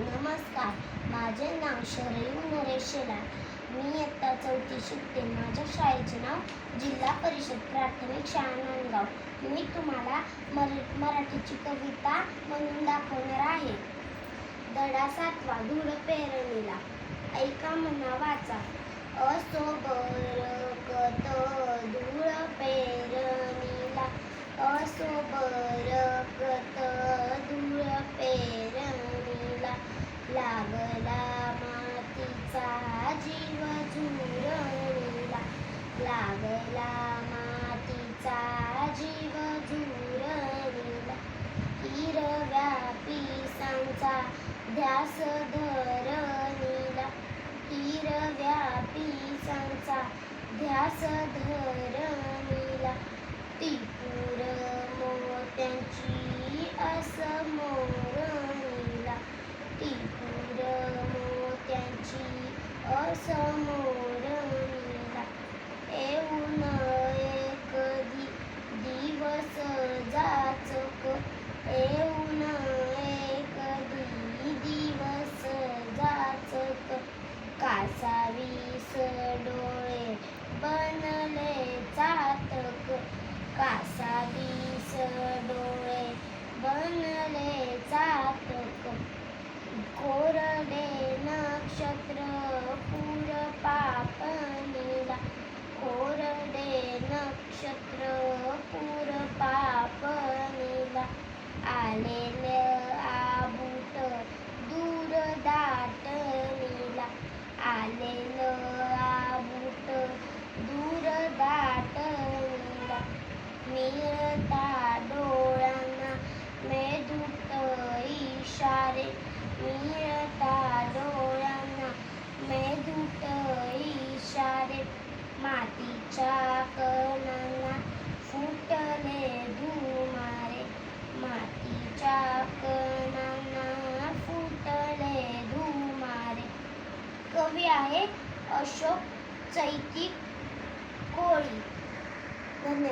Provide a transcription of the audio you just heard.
नमस्कार. माझे नाव शरयू नरेश शेलार. मी इयत्ता चौथी शिकते. माझ्या शाळेचे नाव जिल्हा परिषद प्राथमिक शाळा नांदगाव. मी तुम्हाला मर मराठीची कविता म्हणून दाखवणार आहे. दडा सातवा धूळ पेरणीला. ऐका म्हणा वाचा. असो बरकत धूळ पेरणीला असो बरकत धूळ पेरणीला लागला मातीचा जीव झुरणीला पडला मातीचा जीव झुरणीला हिरव्या पिसांचा ध्यास धरणीला हिरव्या पिसांचा ध्यास धरणीला टिपूर मोत्यांची असमोरणीला टिपूर मोत्यांची असमोर લોકો એવું ના એક દી દિવસ જાચક तिच्या कणांना फुटले धुमारे मातीच्या कणांना फुटले धुमारे. कवी आहे अशोक चैतिक कोळी. धन्यवाद.